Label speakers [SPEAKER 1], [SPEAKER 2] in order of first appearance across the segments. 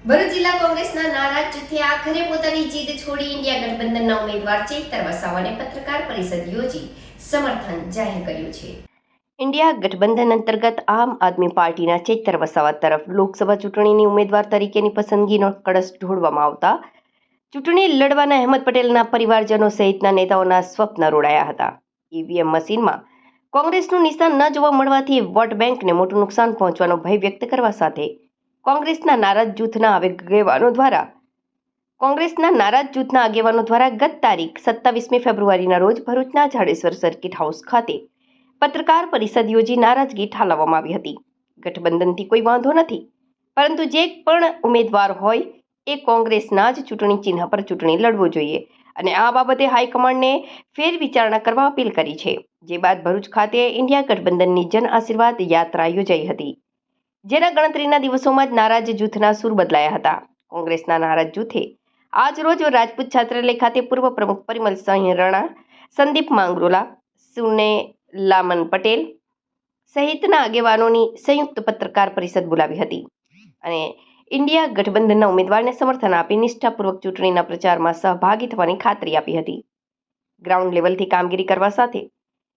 [SPEAKER 1] ભરૂચ જિલ્લા કોંગ્રેસના નારાજ જૂથે આખરે પોતાની જીદ છોડી ઇન્ડિયા ગઠબંધનના ઉમેદવાર ચેતર વસાવાને પત્રકાર પરિષદ યોજી સમર્થન જાહેર કર્યું છે. ઇન્ડિયા ગઠબંધન અંતર્ગત આમ આદમી પાર્ટીના ચેતર વસાવા તરફ લોકસભા ચૂંટણીની ઉમેદવાર તરીકેની પસંદગીનો કળશ ઢોળવામાં આવતા ચૂંટણી લડવાના અહેમદ પટેલના પરિવારજનો સહિતના નેતાઓના સ્વપ્ન રોડાયા હતા. ઈવીએમ મશીનમાં કોંગ્રેસનું નિશાન ન જોવા મળવાથી વોટ બેંકને મોટું નુકસાન પહોંચવાનો ભય વ્યક્ત કરવા સાથે કોંગ્રેસના નારાજ જૂથના આગેવાનો દ્વારા, કોંગ્રેસના નારાજ જૂથના આગેવાનો દ્વારા ગત તારીખ સત્તાવીસમી ફેબ્રુઆરીના રોજ ભરૂચના જાડેશ્વર સર્કિટ હાઉસ ખાતે પત્રકાર પરિષદ યોજી નારાજગી ઠાલવવામાં આવી હતી. ગઠબંધનથી કોઈ વાંધો નથી, પરંતુ જે પણ ઉમેદવાર હોય એ કોંગ્રેસના જ ચૂંટણી ચિહ્ન પર ચૂંટણી લડવો જોઈએ અને આ બાબતે હાઈકમાન્ડને ફેર વિચારણા કરવા અપીલ કરી છે. જે બાદ ભરૂચ ખાતે ઇન્ડિયા ગઠબંધનની જન આશીર્વાદ યાત્રા યોજાઈ હતી. જેના ગણતરીના દિવસોમાં જ નારાજ જૂથના સૂર બદલાયા હતા. કોંગ્રેસના નારાજ જૂથે આજ રોજ રાજપૂત છાત્રાલય ખાતે પૂર્વ પ્રમુખ પરિમલ સિંહ રણા, સંદીપ માંગરોલા, સુને લામન પટેલ સહિતના આગેવાનોની સંયુક્ત પત્રકાર પરિષદ બોલાવી હતી. અને ઇન્ડિયા ગઠબંધનના ઉમેદવારને સમર્થન આપી નિષ્ઠાપૂર્વક ચૂંટણીના પ્રચારમાં સહભાગી થવાની ખાતરી આપી હતી. ગ્રાઉન્ડ લેવલથી કામગીરી કરવા સાથે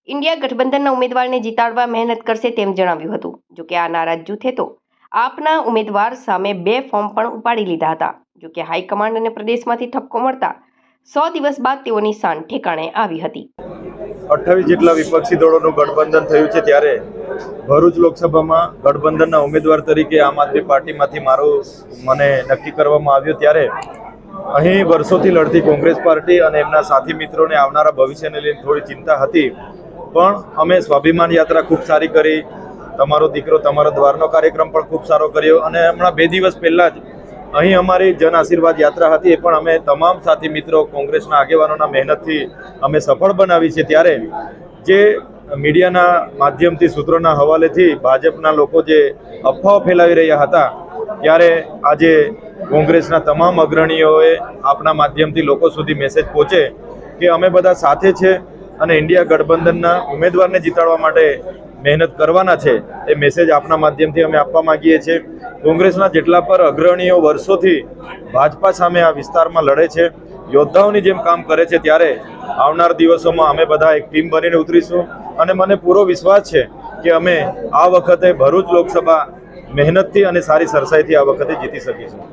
[SPEAKER 1] ઇન્ડિયા ગઠબંધનના ઉમેદવારને જીતાડવા મહેનત કરશે તેમ જણાવ્યું હતું. જોકે આ નારાજ જૂથે તો આપના ઉમેદવાર સામે બે ફોર્મ પણ ઉપાડી લીધા હતા. જોકે હાઈકમાન્ડ અને પ્રદેશમાંથી ઠપકો મળતા સો દિવસ બાદ તેઓની શાન ઠેકાણે આવી હતી.
[SPEAKER 2] અઠ્ઠાવીસ જેટલા વિપક્ષી દળોનું ગઠબંધન થયું છે ત્યારે ભરૂચ લોકસભામાં ગઠબંધનના ઉમેદવાર તરીકે આમ આદમી પાર્ટીમાંથી મારું મને નક્કી કરવામાં આવ્યું ત્યારે અહીં વર્ષોથી લડતી કોંગ્રેસ પાર્ટી અને એમના સાથી મિત્રોને આવનારા ભવિષ્યને લઈને થોડી ચિંતા હતી. પણ અમે સ્વાભિમાન યાત્રા ખૂબ સારી કરી. તમારો દીકરો તમારા દ્વારનો કાર્યક્રમ પણ ખૂબ સારો કર્યો અને હમણાં બે દિવસ પહેલાં જ અહીં અમારી જન આશીર્વાદ યાત્રા હતી એ પણ અમે તમામ સાથી મિત્રો, કોંગ્રેસના આગેવાનોના મહેનતથી અમે સફળ બનાવી છે. ત્યારે જે મીડિયાના માધ્યમથી, સૂત્રોના હવાલેથી ભાજપના લોકો જે અફવાઓ ફેલાવી રહ્યા હતા, ત્યારે આજે કોંગ્રેસના તમામ અગ્રણીઓએ આપના માધ્યમથી લોકો સુધી મેસેજ પહોંચે કે અમે બધા સાથે છે. અને ઇન્ડિયા ગઠબંધનના ઉમેદવારને જીતાડવા માટે મહેનત કરવાના છે, એ મેસેજ આપના માધ્યમથી અમે આપવા માંગીએ છીએ. કોંગ્રેસના જેટલા પર અગ્રણીઓ વર્ષોથી ભાજપા સામે આ વિસ્તારમાં લડે છે, યોદ્ધાઓની જેમ કામ કરે છે, ત્યારે આવનાર દિવસોમાં અમે બધા એક ટીમ બનીને ઉતરીશું. અને મને પૂરો વિશ્વાસ છે કે અમે આ વખતે ભરૂચ લોકસભા મહેનતથી અને સારી સરસાઈથી આ વખતે જીતી શકીશું.